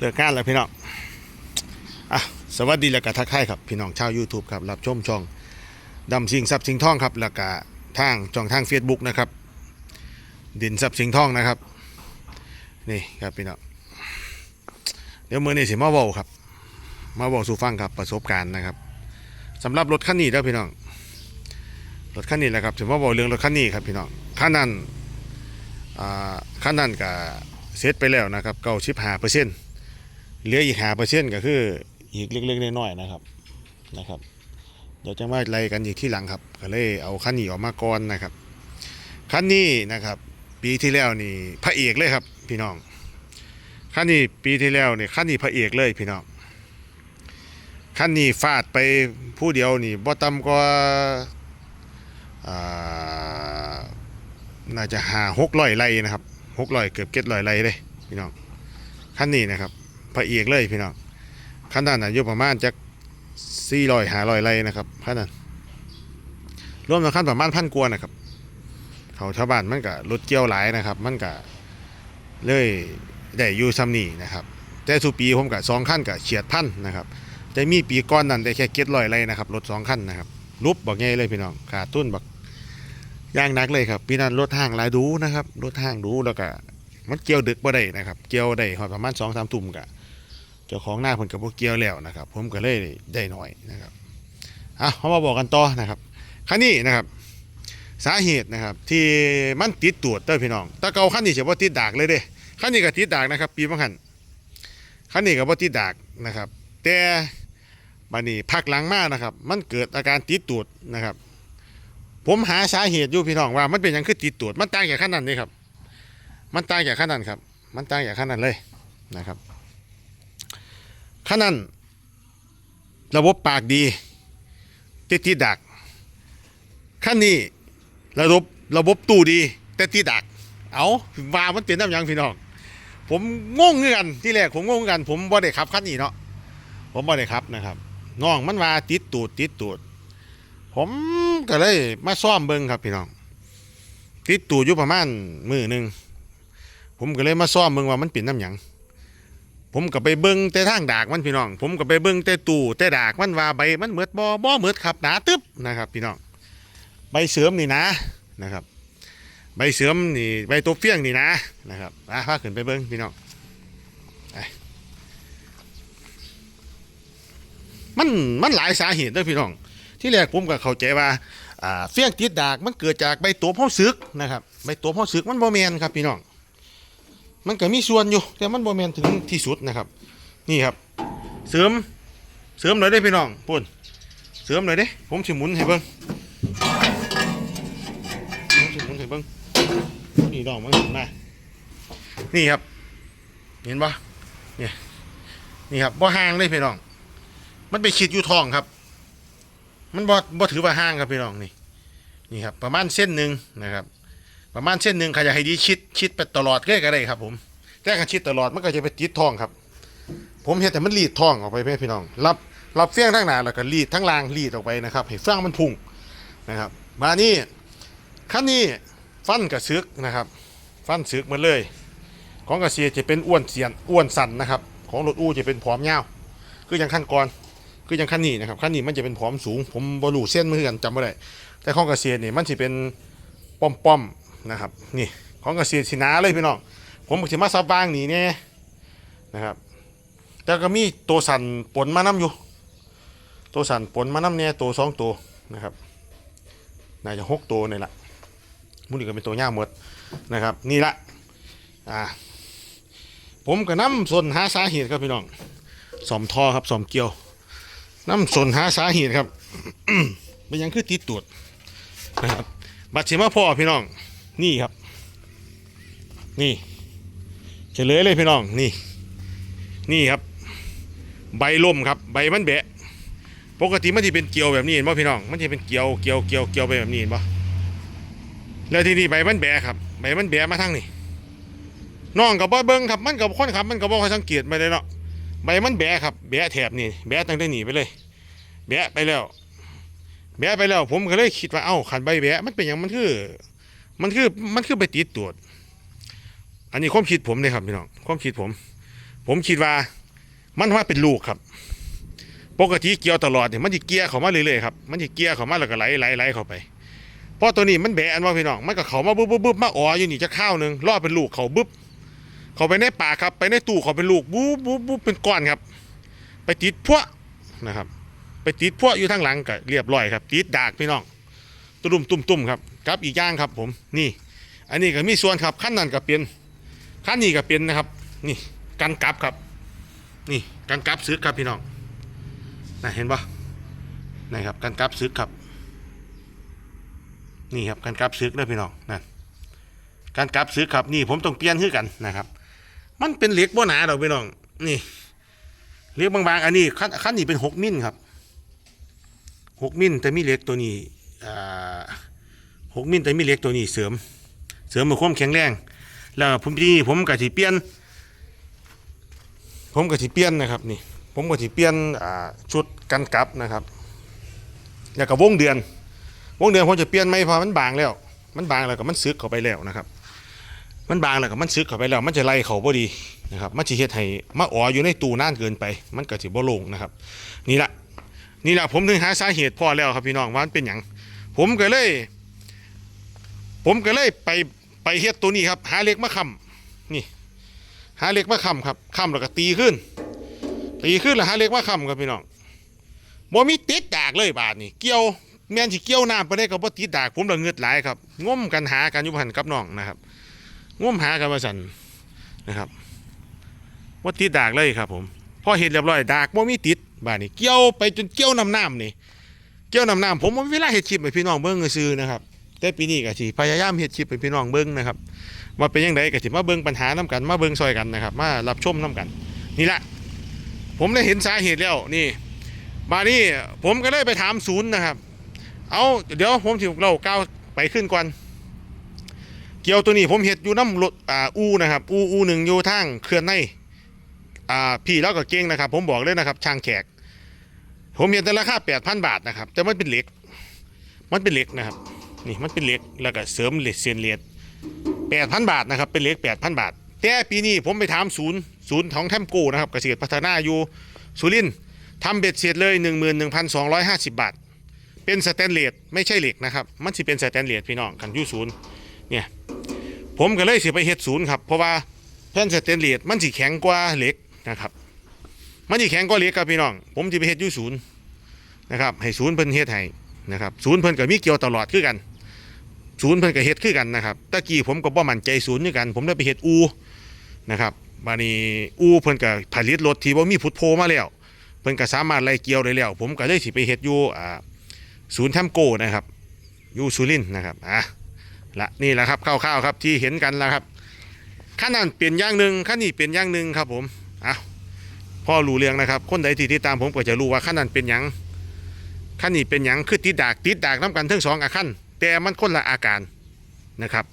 เลิกงานแล้วพี่น้องอะสวัสดีแล้วก็ทักทายครับพี่น้องชาว YouTube ครับรับชมช่องดำสิงทรัพย์สิงทองครับแล้วก็ทางช่องทาง Facebook นะครับ ดินทรัพย์สิงทองนะครับ นี่ครับพี่น้องเดี๋ยวมือนี้สิมาเว้าครับ มาเว้าสู่ฟังครับประสบการณ์นะครับสำหรับรถคันนี้เด้อพี่น้องรถคันนี้แหละครับสิมาเว้าเรื่องรถคันนี้ครับพี่น้องคันนั้นอ่าคันนั้นก็เสร็จไปแล้วนะครับเก้าสิบห้าเปอร์เซ็นต์ เหลืออีกหาเปอร์เซ็นต์ก็คืออีกเล็กๆน้อยๆนะครับนะครับ เดี๋ยวจะมาไล่กันอีกที่หลังครับก็เลยเอาคันนี้ออกมาก่อนนะครับคันนี้นะครับ ปีที่แล้วนี่พระเอกเลยครับ พี่น้องคันนี้ปีที่แล้วนี่คันนี้พระเอกเลยพี่น้องคันนี้ฟาดไปผู้เดียวนี่บ่ต่ำกว่าอ่าน่าจะหาหกร้อยไร่นะครับหกร้อยเกือบเก็ดร้อยไร่เลยพี่น้องคันนี้นะครับ พระเอกเลยพี่น้องคันนั้นอายุประมาณจักสี่ร้อยหาร้อยไรนะครับคันนั้นรวมทั้งคันประมาณพันกว่านะครับ เขาชาวบ้านมันก็รถเกี่ยวหลายนะครับ มันก็เลยได้อยู่ซ้ำนี่นะครับ แต่สุปีผมก็สองขั้นก็เฉียดพันนะครับแต่มีปีก้อนนั้นได้แค่เก็ดลอยไรนะครับรถสองขั้นนะครับลุบบอกไงเลยพี่น้องขาดตุ้นบักย่างนักเลยครับปีนั้นรถห้างหลายดูนะครับรถห้างดูแล้วก็มันเกี่ยวดึกบ่ได้นะครับ เกี่ยวได้หอดประมาณสองสามทุ่มกะ เจ้าของหน้าผมกับพวกเกี่ยวแล้วนะครับ ผมก็เลยได้หน่อยนะครับอะเขามาบอกกันต่อนะครับคันนี้นะครับ สาเหตุนะครับที่มันติดตรวจเด้อพี่น้องแตะเกาขั้นนี้จะว่าติดดากเลยเด้ขั้นนี้ก็ติดดากนะครับ ปีบางขันขั้นนี้ก็ว่าติดดากนะครับ แต่บัดนี้พักหลังมานะครับ มันเกิดอาการติดตรวจนะครับ ผมหาสาเหตุอยู่พี่น้องว่ามันเป็นยังคือติดตรวจมันต่างจากขั้นนั้นนี่ครับ มันต่างจากขั้นนั้นครับ มันต่างจากขั้นนั้นเลยนะครับ ขั้นนั้น ระบบปากดี ติดติดดักขั้นนี้ระบบระบบตู้ดี แต่ที่ดัก เอาว่ามันเป็นน้ำหยังพี่น้องผมงงเงือนที่แรกผมงงกัน ผมบ่ได้ขับขั้นนี้เนาะผมบ่ได้ขับนะครับน้องมันว่าติดตูดติดตูด ผมก็เลยมาซ่อมเบิ้งครับพี่น้อง ติดตูดอยู่ประมาณมือหนึ่งผมก็เลยมาซ่อมเบิ้งว่ามันเป็นน้ำหยัง ผมก็ไปเบิ้งแต่ทางดากมันพี่น้อง ผมก็ไปเบิ้งแต่ตู้แต่ดากมันว่าใบมันเหมือดบ่บ่เหมือดครับหนาตึ๊บนะครับ พี่น้องใบเสริมนี่นะนะครับ ใบเสริมนี่ใบตัวเฟี้ยงนี่นะนะครับอะพาขึ้นไปเบิ้งพี่น้องมันมันหลายสาเหตุเด้วยพี่น้อง ที่แรกผมก็เข้าใจว่าอ่าเฟี้ยงติดดากมันเกิดจากใบตัวพ่อซึกนะครับใบตัวพ่อซึกมันโบแมนครับพี่น้อง มันก็มีส่วนอยู่ แต่มันโบแมนถึงที่สุดนะครับ นี่ครับ เสริมเสริมหน่อยได้พี่น้องปุ่นเสริมหน่อยเด้ ผมสิหมุนให้เบิ้งผมสิผมสิเบิ้งนี่ดอกมันขึ้นมานี่ครับ เห็นปะเนี่ยนี่ครับบ่ห่างเลยพี่น้อง มันไปขีดอยู่ท้องครับ มันบ่บ่ถือว่าห่างครับพี่น้องนี่ นี่ครับ ประมาณเส้นหนึ่งนะครับ ประมาณเส้นหนึ่งใครจะให้ดีชิดชิดไปตลอดก็ได้ครับ ผมแต่การชิดตลอดมันก็จะไปติดท้องครับ ผมเห็นแต่มันรีดท้องออกไปเพื่อนพี่น้อง รับรับเฟี้ยงทั้งหนาแล้วก็รีดทั้งล่างรีดออกไปนะครับให้เฟี้ยงมันพุ่งนะครับมานี่ขั้นนี้ฟันกระซึกนะครับ ฟันซึกมาเลย ของกระเซียจะเป็นอ้วนเสียนอ้วนสันนะครับ ของรถอู้จะเป็นผอมยาวคืออย่างขั้นก่อนคืออย่างขั้นนี้นะครับขั้นนี้มันจะเป็นผอมสูง ผมบรูเส้นเมื่อกันจำไม่ได้แต่ของกระเซียเนี่ยมันจะเป็นป้อมป้อม นะครับนี่ของกระเซีสีนาเลยพี่น้องผมจะมาซับบางนี่เนี่ยนะครับแต่ก็มีตัวสันปนมาน้ำอยู่ ตัวสันปนมาน้ำเนี่ยตัวสองตัวนะครับน่าจะหกตัวนี่แหละมุนี่ก็เป็นตัวย่าหมดนะครับ นี่ละอ่าผมก็น้ำสนหาสาเหตุครับพี่น้องสอมทอครับสอมเกลียวน้ำสนหาสาเหตุครับเป็นยังคือติดตรวจนะครับบัตรเชมาพ่อพี่น้อง นี่ครับ นี่เฉลยเลยพี่น้องนี่ นี่ครับ ใบล่มครับ ใบมันแบะ ปกติมันจะเป็นเกลียวแบบนี้เห็นป่ะพี่น้อง มันจะเป็นเกลียวเกลียวเกลียวเกลียวไปแบบนี้เห็นป่ะแล้วที่นี้ใบมันแบะครับ ใบมันแบะมาทางนี่น้องกับบ่เบิ้งครับ มันกับคนครับ มันกับบ่ค่อยสังเกตไปเลยเนาะใบมันแบะครับ แบะแถบนี่แบะตั้งแต่หนีไปเลย แบะไปแล้ว แบะไปแล้ว ผมก็เลยคิดว่าเอ้าขันใบแบะมันเป็นอย่างมันคือ มันคือมันคือไปติดตรวจ อันนี้ความคิดผมเลยครับพี่น้องความคิดผม ผมคิดว่ามันว่าเป็นลูกครับ ปกติเกี่ยวตลอดเนี่ยมันจะเกี่ยเข้ามาเรื่อยๆครับมันจะเกี่ยเข้ามาแล้วก็ไหลไหลไหลเข้าไปเพราะตัวนี้มันแบะอันว่าพี่น้องมันก็เข้ามาบึ๊บบึ๊บบึ๊บมาอ๋ออยู่นี่จะข้าวหนึ่งรอดเป็นลูกเขาบึ๊บเขาไปในป่าครับไปในตู้เขาเป็นลูกบุ๊บบุ๊บบุ๊บเป็นก้อนครับ ไปติดพวกนะครับ ไปติดพวกอยู่ทางหลังก็เรียบร้อยครับติดดากพี่น้องตุ่มตุ่มตุ่มครับ ครับอีกอย่างครับผมนี่ อันนี้ก็มีส่วนครับขั้นนั้นก็เป็นขั้นนี้ก็เป็นนะครับ นี่กันกลับครับ นี่กันกลับซึกครับพี่น้องนะเห็นปะนี่ครับกันกลับซึกครับ นี่ครับกันกลับซึกเลยพี่น้องนั่นกันกลับซึกครับนี่ผมต้องเปลี่ยนคือกันนะครับ มันเป็นเหล็กบ่หนาดอกพี่น้องนี่เหล็กบางๆ อันนี้ขั้นขั้นนี้เป็นหกมิลครับหกมิลแต่มีเหล็กตัวนี้อ่า หกมิลแต่มีเหล็กตัวนี้เสริม เสริมมาความแข็งแรง แล้วผมที่ผมก็สิเปลี่ยน ผมก็สิเปลี่ยนนะครับนี่ ผมก็สิเปลี่ยนชุดกันกับนะครับ แล้วก็วงเดือน วงเดือนผมจะเปลี่ยนไมเพราะมันบางแล้ว มันบางแล้วก็มันซึกเข้าไปแล้วนะครับ มันบางแล้วก็มันซึกเข้าไปแล้ว มันจะไล่เขาพอดีนะครับมันจะเฮ็ดให้มาอ๋ออยู่ในตู้นานเกินไป มันก็สิบ่ลงนะครับ นี่ละนี่ละผมถึงหาสาเหตุพอแล้วครับพี่น้องว่ามันเป็นหยังผมก็เลย ผมก็เลยไปไปเฮ็ดตัวนี้ครับ หาเหล็กมาค้ำนี่ หาเหล็กมาค้ำครับค้ำแล้วก็ตีขึ้น ตีขึ้นแล้วหาเหล็กมาค้ำครับพี่น้องบ่มีติดดากเลยบาดนี่เกี่ยวแม่นสิเกี่ยวน้ำไปได้ก็บ่ติดดากผมละเงือดหลายครับง้มกันหากันอยู่พันกับน้องนะครับง้มหากันมาสันนะครับบ่ติดดากเลยครับ ผมพอเห็นเรียบร้อยดากบ่มีติดบาดนี่เกี่ยวไปจนเกี่ยวน้ำน้ำนี่เกี่ยวน้ำน้ำผมบ่มีเวลาเฮ็ดคลิปให้พี่น้องเบิ่งซื่อนะครับ แต่ปีนี้ก็สิพยายามเฮ็ดคลิปให้พี่น้องเบิ่งนะครับว่าเป็นยังไงก็สิมาเบิ่งปัญหานํกันมาเบิ่งซอยกันนะครับ มารับชมนํกัน นี่ละผมได้เห็นสาเหตุแล้วนี่มานี่ผมก็เลยไปถามศูนย์นะครับ เอาเดี๋ยวผมสิเราก้าวไปขึ้นก่อนเกี่ยวตัวนี้ผมเห็ดอยู่น้ำรถอ่าอูนะครับอูอูหนึ่งอยู่ทางเขื่อนในอ่าพี่แล้วก็เก่งนะครับ ผมบอกเลยนะครับ ช่างแขก ผมเห็นแต่ราคาแปดพันบาทนะครับ แต่มันเป็นเหล็ก มันเป็นเหล็กนะครับ นี่มันเป็นเหล็กแล้วก็เสริมเหล็กเซียนเหล็กแปดพันบาทนะครับเป็นเหล็กแปดพันบาท แต่ปีนี้ผมไปถามศูนย์ศูนย์ของแทมโกนะครับเกษตรพัฒนาอยู่สุรินทำเบ็ดเสร็จเลยหนึ่งหมื่นหนึ่งพันสองร้อยห้าสิบบาท เป็นสแตนเลสไม่ใช่เหล็กนะครับ มันสิเป็นสแตนเลสพี่น้องกันอยู่ศูนย์เนี่ยผมก็เลยสิไปเฮ็ดศูนย์ครับเพราะว่าแผ่นสแตนเลสมันสิแข็งกว่าเหล็กนะครับมันสิแข็งกว่าเหล็กครับพี่น้อง ผมสิไปเฮ็ดอยู่ศูนย์นะครับให้ศูนย์เพิ่นเฮ็ดให้นะครับศูนย์เพิ่นก็มีเกี่ยวตลอดคือกัน ศูนย์เพิ่นก็เฮ็ดคือกันนะครับตะกี้ผมก็บ่มั่นใจศูนย์คือกัน ผมได้ไปเฮ็ดอูนะครับบานี้อูเพิ่นก็ผลิตรถที่บ่มีพุทโพมาแล้วเพิ่นก็สามารถไล่เกี่ยวได้แล้ว ผมก็เลยสิไปเฮ็ดอยู่อ่าศูนย์แทมโกนะครับอยู่ซูลินทร์นะครับอะละนี่แหละครับคร่าวๆครับที่เห็นกันแล้วครับขั้นนั้นเปลี่ยนอย่างหนึ่งขั้นนี้เปลี่ยนอย่างหนึ่งครับผมอะพ่อรู้เรื่องนะครับ คนใดที่ติดตามผมก็จะรู้ว่าขั้นนั้นเป็นหยังขั้นนี้เป็นหยังคือติดดากติดดากน้ำกันทั้งสองอาขั้น แต่มันคนละอาการนะครับ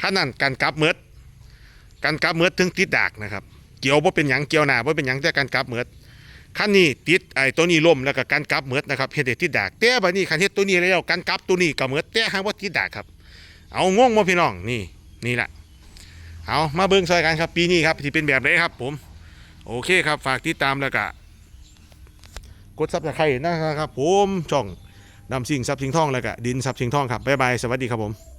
ขั้นนั้นการกลับเมือดการกลับเมือดถึงติดดากนะครับ เกี่ยวว่าเป็นหยังเกี่ยวหนาว่าเป็นหยังแต่การกลับเมือดขั้นนี้ติดไอ้ตัวนี้ล่มแล้วก็การกลับเมือดนะครับเฮ็ดให้ติดดากแต่บัดนี้คันเฮ็ดตัวนี้แล้วการกลับตัวนี้ก็เมือดแต่หางว่าติดดากครับ เอางงบ่พี่น้องนี่นี่แหละเอามาเบิ่งซอยกันครับปีนี้ครับที่เป็นแบบไหนครับ ผมโอเคครับฝากติดตามแล้วก็กดซับสไครต์นะครับผมช่อง นำสิ่งซับสิ่งทองแล้วก็ดินซับสิ่งทองครับบ๊ายบายสวัสดีครับผม